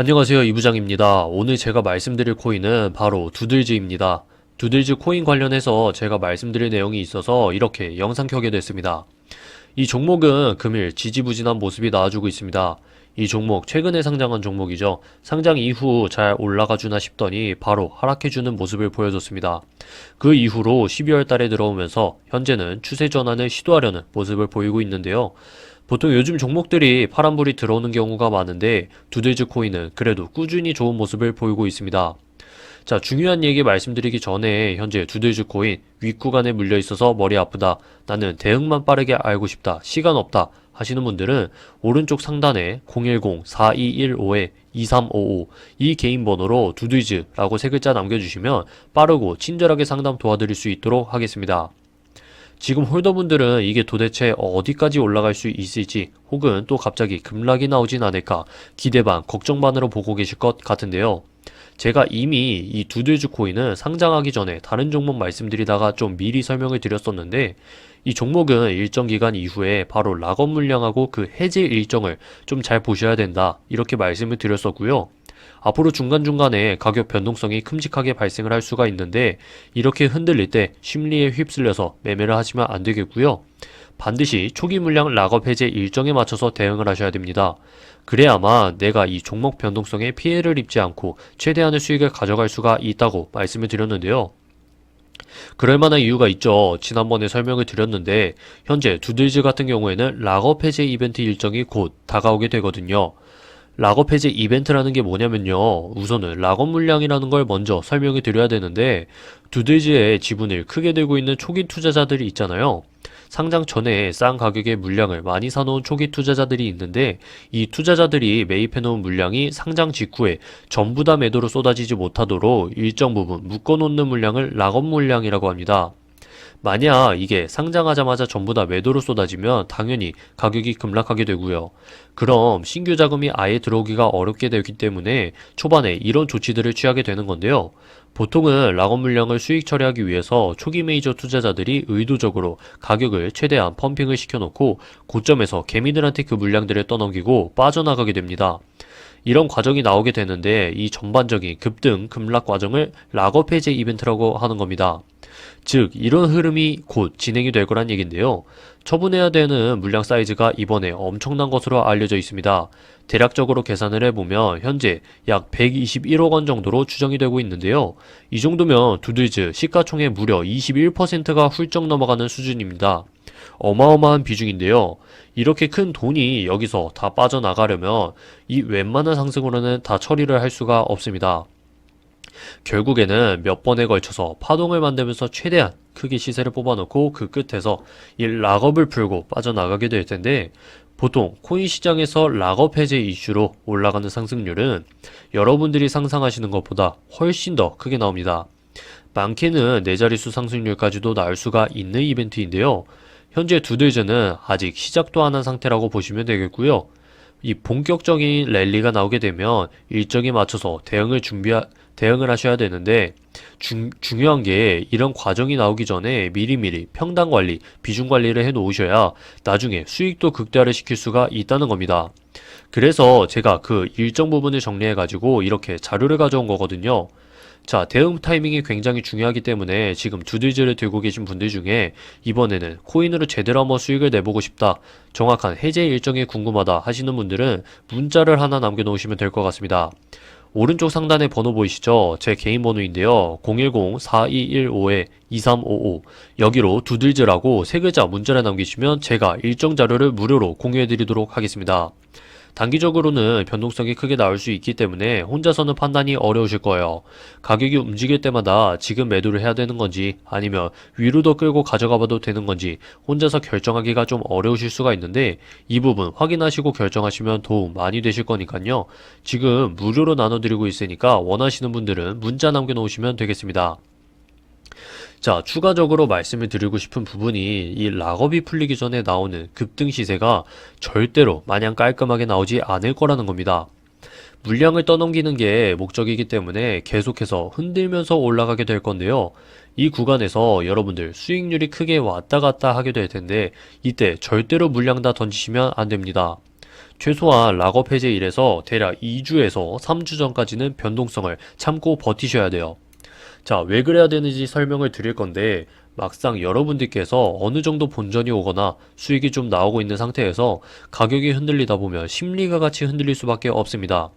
안녕하세요 이부장입니다. 오늘 제가 말씀드릴 코인은 바로 두들즈입니다. 두들즈 코인 관련해서 제가 말씀드릴 내용이 있어서 이렇게 영상 켜게 됐습니다. 이 종목은 금일 지지부진한 모습이 나와주고 있습니다. 이 종목 최근에 상장한 종목이죠. 상장 이후 잘 올라가 주나 싶더니 바로 하락해주는 모습을 보여줬습니다. 그 이후로 12월 달에 들어오면서 현재는 추세 전환을 시도하려는 모습을 보이고 있는데요. 보통 요즘 종목들이 파란불이 들어오는 경우가 많은데 두들즈 코인은 그래도 꾸준히 좋은 모습을 보이고 있습니다. 자, 중요한 얘기 말씀드리기 전에 현재 두들즈 코인 윗구간에 물려 있어서 머리 아프다. 나는 대응만 빠르게 알고 싶다. 시간 없다. 하시는 분들은 오른쪽 상단에 010-4215-2355 이 개인 번호로 두들즈라고 세 글자 남겨주시면 빠르고 친절하게 상담 도와드릴 수 있도록 하겠습니다. 지금 홀더분들은 이게 도대체 어디까지 올라갈 수 있을지 혹은 또 갑자기 급락이 나오진 않을까 기대 반 걱정 반으로 보고 계실 것 같은데요. 제가 이미 이 두들즈 코인은 상장하기 전에 다른 종목 말씀드리다가 좀 미리 설명을 드렸었는데 이 종목은 일정 기간 이후에 바로 락업 물량하고 그 해지 일정을 좀 잘 보셔야 된다 이렇게 말씀을 드렸었고요. 앞으로 중간중간에 가격 변동성이 큼직하게 발생을 할 수가 있는데 이렇게 흔들릴 때 심리에 휩쓸려서 매매를 하시면 안 되겠고요. 반드시 초기 물량 락업 해제 일정에 맞춰서 대응을 하셔야 됩니다. 그래야만 내가 이 종목 변동성에 피해를 입지 않고 최대한의 수익을 가져갈 수가 있다고 말씀을 드렸는데요. 그럴 만한 이유가 있죠. 지난번에 설명을 드렸는데 현재 두들즈 같은 경우에는 락업 해제 이벤트 일정이 곧 다가오게 되거든요. 락업 해제 이벤트라는 게 뭐냐면요. 우선은 락업 물량이라는 걸 먼저 설명을 드려야 되는데 두들즈의 지분을 크게 들고 있는 초기 투자자들이 있잖아요. 상장 전에 싼 가격의 물량을 많이 사놓은 초기 투자자들이 있는데 이 투자자들이 매입해놓은 물량이 상장 직후에 전부 다 매도로 쏟아지지 못하도록 일정 부분 묶어놓는 물량을 락업 물량이라고 합니다. 만약 이게 상장하자마자 전부 다 매도로 쏟아지면 당연히 가격이 급락하게 되고요. 그럼 신규 자금이 아예 들어오기가 어렵게 되기 때문에 초반에 이런 조치들을 취하게 되는 건데요. 보통은 락업 물량을 수익 처리하기 위해서 초기 메이저 투자자들이 의도적으로 가격을 최대한 펌핑을 시켜놓고 고점에서 개미들한테 그 물량들을 떠넘기고 빠져나가게 됩니다. 이런 과정이 나오게 되는데 이 전반적인 급등, 급락 과정을 락업 해제 이벤트라고 하는 겁니다. 즉, 이런 흐름이 곧 진행이 될 거란 얘기인데요. 처분해야 되는 물량 사이즈가 이번에 엄청난 것으로 알려져 있습니다. 대략적으로 계산을 해보면 현재 약 121억 원 정도로 추정이 되고 있는데요. 이 정도면 두들즈 시가총액 무려 21%가 훌쩍 넘어가는 수준입니다. 어마어마한 비중인데요. 이렇게 큰 돈이 여기서 다 빠져나가려면 이 웬만한 상승으로는 다 처리를 할 수가 없습니다. 결국에는 몇 번에 걸쳐서 파동을 만들면서 최대한 크게 시세를 뽑아놓고 그 끝에서 이 락업을 풀고 빠져나가게 될 텐데 보통 코인 시장에서 락업 해제 이슈로 올라가는 상승률은 여러분들이 상상하시는 것보다 훨씬 더 크게 나옵니다. 많게는 네 자릿수 상승률까지도 나올 수가 있는 이벤트인데요. 현재 두들즈는 아직 시작도 안 한 상태라고 보시면 되겠고요. 이 본격적인 랠리가 나오게 되면 일정에 맞춰서 대응을 준비 대응을 하셔야 되는데 중, 중요한 게 이런 과정이 나오기 전에 미리미리 평단 관리, 비중 관리를 해 놓으셔야 나중에 수익도 극대화를 시킬 수가 있다는 겁니다. 그래서 제가 그 일정 부분을 정리해 가지고 이렇게 자료를 가져온 거거든요. 자, 대응 타이밍이 굉장히 중요하기 때문에 지금 두들즈를 들고 계신 분들 중에 이번에는 코인으로 제대로 한번 수익을 내보고 싶다. 정확한 해제 일정이 궁금하다 하시는 분들은 문자를 하나 남겨놓으시면 될 것 같습니다. 오른쪽 상단에 번호 보이시죠? 제 개인 번호인데요. 010-4215-2355 여기로 두들즈라고 세 글자 문자를 남기시면 제가 일정 자료를 무료로 공유해 드리도록 하겠습니다. 단기적으로는 변동성이 크게 나올 수 있기 때문에 혼자서는 판단이 어려우실 거예요. 가격이 움직일 때마다 지금 매도를 해야 되는 건지 아니면 위로 더 끌고 가져가 봐도 되는 건지 혼자서 결정하기가 좀 어려우실 수가 있는데 이 부분 확인하시고 결정하시면 도움 많이 되실 거니까요. 지금 무료로 나눠드리고 있으니까 원하시는 분들은 문자 남겨놓으시면 되겠습니다. 자, 추가적으로 말씀을 드리고 싶은 부분이 이 락업이 풀리기 전에 나오는 급등 시세가 절대로 마냥 깔끔하게 나오지 않을 거라는 겁니다. 물량을 떠넘기는 게 목적이기 때문에 계속해서 흔들면서 올라가게 될 건데요. 이 구간에서 여러분들 수익률이 크게 왔다 갔다 하게 될 텐데 이때 절대로 물량 다 던지시면 안 됩니다. 최소한 락업 해제 일에서 대략 2주에서 3주 전까지는 변동성을 참고 버티셔야 돼요. 자, 왜 그래야 되는지 설명을 드릴 건데, 막상 여러분들께서 어느 정도 본전이 오거나 수익이 좀 나오고 있는 상태에서 가격이 흔들리다 보면 심리가 같이 흔들릴 수밖에 없습니다.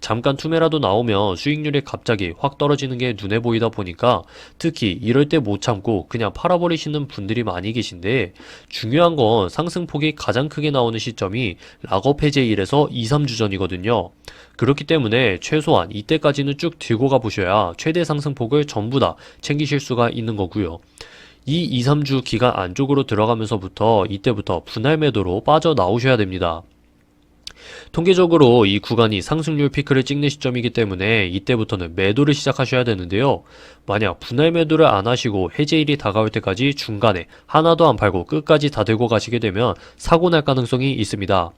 잠깐 투매라도 나오면 수익률이 갑자기 확 떨어지는 게 눈에 보이다 보니까 특히 이럴 때 못 참고 그냥 팔아버리시는 분들이 많이 계신데 중요한 건 상승폭이 가장 크게 나오는 시점이 락업 해제일에서 2, 3주 전이거든요. 그렇기 때문에 최소한 이때까지는 쭉 들고 가보셔야 최대 상승폭을 전부 다 챙기실 수가 있는 거고요. 이 2, 3주 기간 안쪽으로 들어가면서부터 이때부터 분할 매도로 빠져나오셔야 됩니다. 통계적으로 이 구간이 상승률 피크를 찍는 시점이기 때문에 이때부터는 매도를 시작하셔야 되는데요. 만약 분할 매도를 안 하시고 해제일이 다가올 때까지 중간에 하나도 안 팔고 끝까지 다 들고 가시게 되면 사고 날 가능성이 있습니다.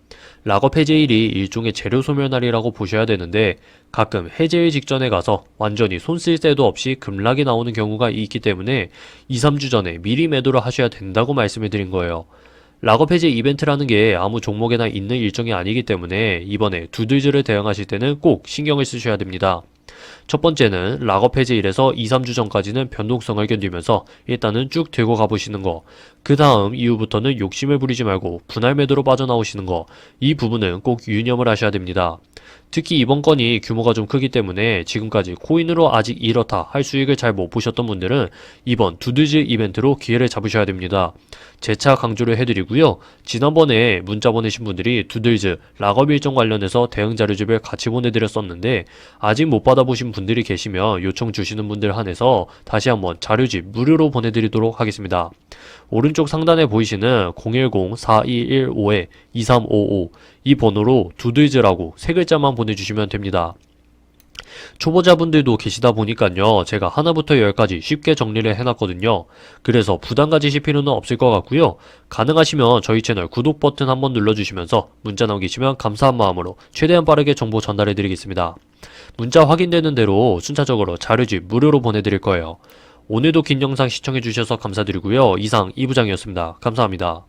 락업 해제일이 일종의 재료 소멸날이라고 보셔야 되는데 가끔 해제일 직전에 가서 완전히 손쓸 새도 없이 급락이 나오는 경우가 있기 때문에 2, 3주 전에 미리 매도를 하셔야 된다고 말씀을 드린 거예요. 락업 해제 이벤트라는 게 아무 종목에나 있는 일정이 아니기 때문에 이번에 두들즈를 대응하실 때는 꼭 신경을 쓰셔야 됩니다. 첫 번째는 락업 해제일에서 2, 3주 전까지는 변동성을 견디면서 일단은 쭉 들고 가보시는 거. 그 다음 이후부터는 욕심을 부리지 말고 분할 매도로 빠져나오시는 거. 이 부분은 꼭 유념을 하셔야 됩니다. 특히 이번 건이 규모가 좀 크기 때문에 지금까지 코인으로 아직 이렇다 할 수익을 잘 못 보셨던 분들은 이번 두드즈 이벤트로 기회를 잡으셔야 됩니다. 재차 강조를 해드리고요. 지난번에 문자 보내신 분들이 두들즈 락업 일정 관련해서 대응 자료집을 같이 보내드렸었는데 아직 못 받아보신 분들이 계시면 요청 주시는 분들 한해서 다시 한번 자료집 무료로 보내드리도록 하겠습니다. 오른쪽 상단에 보이시는 010-4215-2355 이 번호로 두들즈라고 세 글자만 보내주시면 됩니다. 초보자분들도 계시다 보니까요. 제가 하나부터 열까지 쉽게 정리를 해놨거든요. 그래서 부담 가지실 필요는 없을 것 같고요. 가능하시면 저희 채널 구독 버튼 한번 눌러주시면서 문자 남기시면 감사한 마음으로 최대한 빠르게 정보 전달해 드리겠습니다. 문자 확인되는 대로 순차적으로 자료집 무료로 보내드릴 거예요. 오늘도 긴 영상 시청해주셔서 감사드리고요. 이상 이부장이었습니다. 감사합니다.